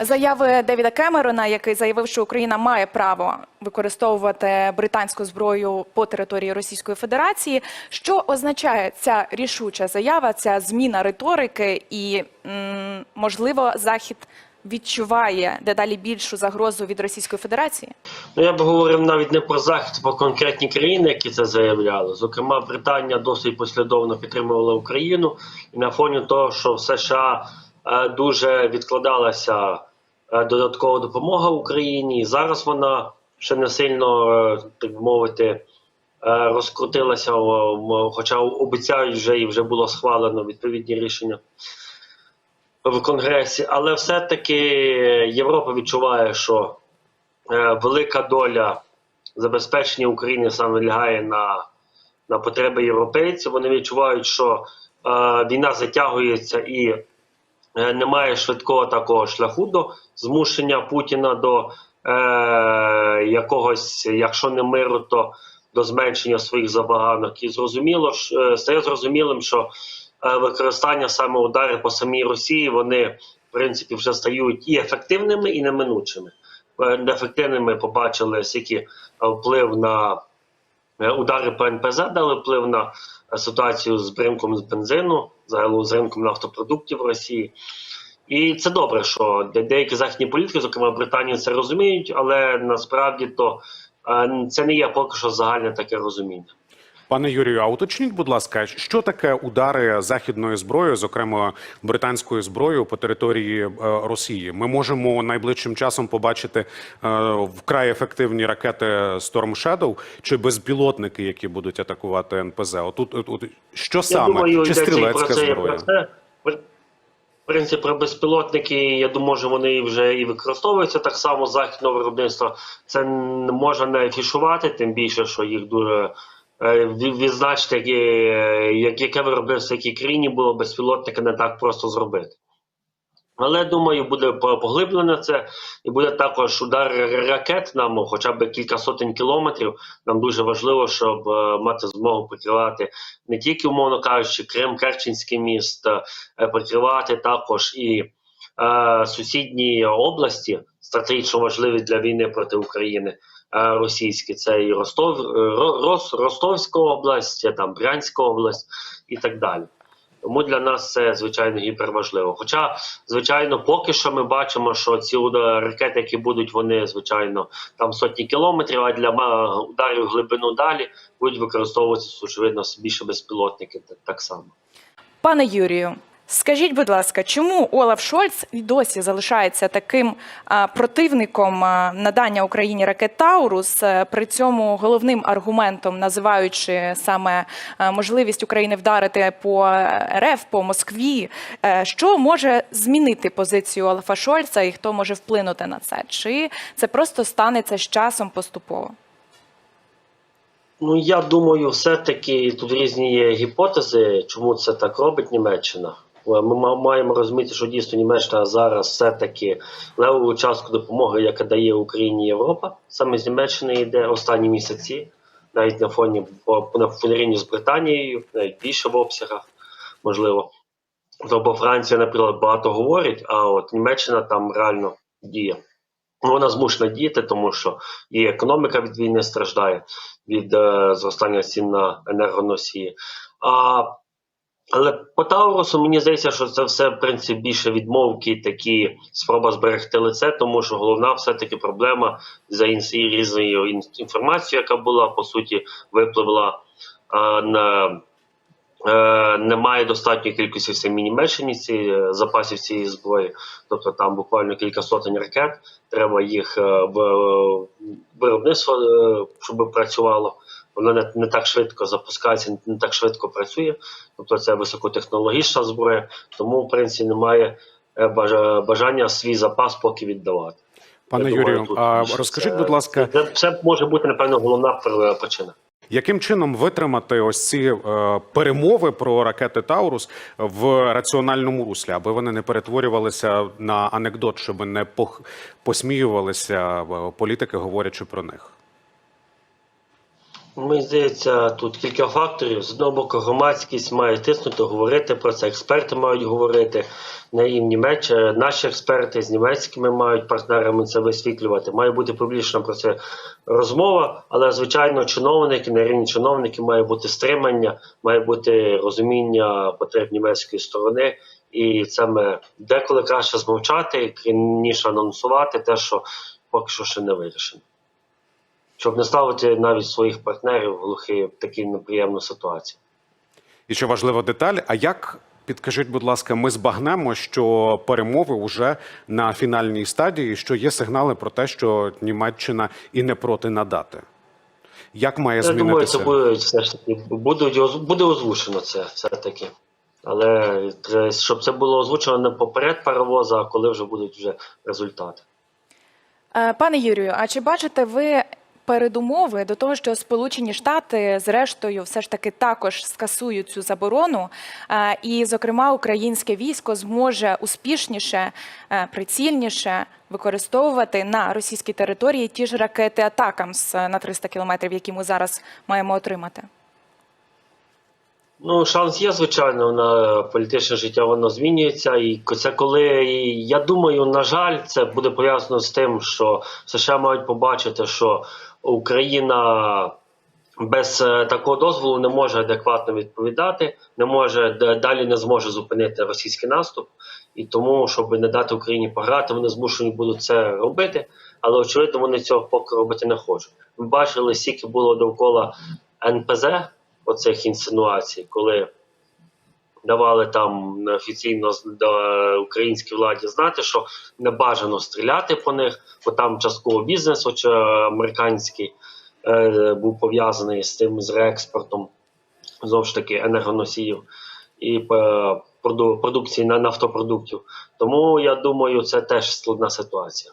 Заяви Девіда Кемерона, який заявив, що Україна має право використовувати британську зброю по території Російської Федерації. Що означає ця рішуча заява, ця зміна риторики, і можливо захід відчуває дедалі більшу загрозу від Російської Федерації? Ну, я б говорив навіть не про захід, про конкретні країни, які це заявляли. Зокрема, Британія досить послідовно підтримувала Україну, і на фоні того, що в США е, дуже відкладалася додаткова допомога Україні, зараз вона ще не сильно, е, так би мовити, е, розкрутилася, хоча обіцяють вже і вже було схвалено відповідні рішення в Конгресі, але все-таки Європа відчуває, що е, велика доля забезпечення України саме лягає на, на потреби європейців. Вони відчувають, що е, війна затягується і е, немає швидкого такого шляху до змушення Путіна до е, якогось, якщо не миру, то до зменшення своїх забаганок. І зрозуміло ж, е, стає зрозумілим, що е, використання саме удари по самій Росії вони в принципі вже стають і ефективними, і неминучими. Е, Неефективними побачили скільки е, вплив на е, удари по НПЗ дали вплив на е, ситуацію з ринком бензину, загалом з ринком нафтопродуктів в Росії. І це добре, що де- деякі західні політики, зокрема Британія, це розуміють, але насправді то е, це не є поки що загальне таке розуміння. Пане Юрію, а уточніть, будь ласка, що таке удари західною зброєю, зокрема британською зброєю по території е, Росії? Ми можемо найближчим часом побачити е, вкрай ефективні ракети Storm Shadow чи безпілотники, які будуть атакувати НПЗ? Отут, от, от, що саме думаю, чи стрілецька це, зброя? В принципі, про безпілотники, я думаю, що вони вже і використовуються так само західного виробництва. Це можна не афішувати, тим більше, що їх дуже е, ві- відзначити, е, як, яке виробництво, якій країні було безпілотники, не так просто зробити. Але думаю, буде поглиблено це, і буде також удар ракет нам, хоча б кілька сотень кілометрів. Нам дуже важливо, щоб е, мати змогу прикривати не тільки, умовно кажучи, Крим, Керченський міст, прикривати також і е, сусідні області, стратегічно важливі для війни проти України. Е, Російські це і Ростов, е, Рос, Ростовська область, там Брянська область і так далі. Тому для нас це звичайно гіперважливо. Хоча, звичайно, поки що ми бачимо, що ці ракети, які будуть, вони звичайно там сотні кілометрів, а для ударів глибину далі будуть використовуватися очевидно більше безпілотники так само. Пане Юрію, скажіть, будь ласка, чому Олаф Шольц і досі залишається таким противником надання Україні ракет Таурус, при цьому головним аргументом називаючи саме можливість України вдарити по РФ, по Москві, Е, що може змінити позицію Олафа Шольца і хто може вплинути на це? Чи це просто станеться з часом поступово? Ну я думаю, все-таки тут різні є гіпотези, чому це так робить Німеччина. Е, Ми маємо розуміти, що дійсно Німеччина зараз все-таки левову частку допомоги, яка дає Україні Європа, саме з Німеччини йде останні місяці, навіть на фоні на фонаріні з Британією, навіть більше в обсягах, можливо. То бо Франція, наприклад, багато говорить, а от Німеччина там реально діє. Ну, Вона змушена діяти, тому що і економіка від війни страждає від е, зростання цін на енергоносії. А, але по Таурусу мені здається, що це все в принципі більше відмовки, такі спроба зберегти лице, тому що головна все-таки проблема за різною інформацією, яка була по суті випливла е, на. Е, немає достатньої кількості в самій Німеччині ці е, запасів цієї зброї, тобто там буквально кілька сотень ракет. Треба їх е, в виробництво, щоб працювало. Воно не, не так швидко запускається, не так швидко працює. Тобто це високотехнологічна зброя, тому в принципі немає е, бажа- бажання свій запас поки віддавати. Пане думаю, Юрію, тут а розкажіть, це- будь ласка, це, це може бути напевно головна пр- причина. Яким чином витримати ось ці е, перемови про ракети Таурус в раціональному руслі, аби вони не перетворювалися на анекдот, щоб не пох... посміювалися е, політики, говорячи про них? Мені здається, тут кілька факторів. З одного боку, громадськість має тиснути, говорити про це. Експерти мають говорити на рівні меч. Наші експерти з німецькими мають партнерами це висвітлювати. Має бути публічна про це розмова, але звичайно, чиновники на рівні чиновників має бути стримання, має бути розуміння потреб німецької сторони. І ми деколи краще змовчати, ніж анонсувати те, що поки що ще не вирішено щоб не ставити навіть своїх партнерів в глухі в такі неприємну ситуацію. І ще важлива деталь. А як підкажіть, будь ласка, ми збагнемо, що перемови вже на фінальній стадії, що є сигнали про те, що Німеччина і не проти надати? Як має Я думаю, змінитися? це буде все ж таки оз- буде озвучено це все таки. Але щоб це було озвучено не поперед паровоза, а коли вже будуть вже результати. Е, Пане Юрію, а чи бачите ви передумови до того, що Сполучені Штати зрештою все ж таки також скасують цю заборону, е, і, зокрема, українське військо зможе успішніше, е, прицільніше використовувати на російській території ті ж ракети Атакамс на 300 кілометрів, які ми зараз маємо отримати? Ну, шанс є, звичайно, на політичне життя воно змінюється. І це коли я думаю, на жаль, це буде пов'язано з тим, що США мають побачити, що Україна без е, такого дозволу не може адекватно відповідати, не може далі не зможе зупинити російський наступ. І тому, щоб не дати Україні пограти, вони змушені будуть це робити. Але очевидно, вони цього поки робити не хочуть. Ми бачили, скільки було довкола НПЗ оцих інсинуацій, коли давали там офіційно українській владі знати, що не бажано стріляти по них, бо там частково бізнес, хоч е, американський е, був пов'язаний з тим з реекспортом знову ж таки енергоносіїв і е, продукції на нафтопродуктів. Тому я думаю, це теж складна ситуація.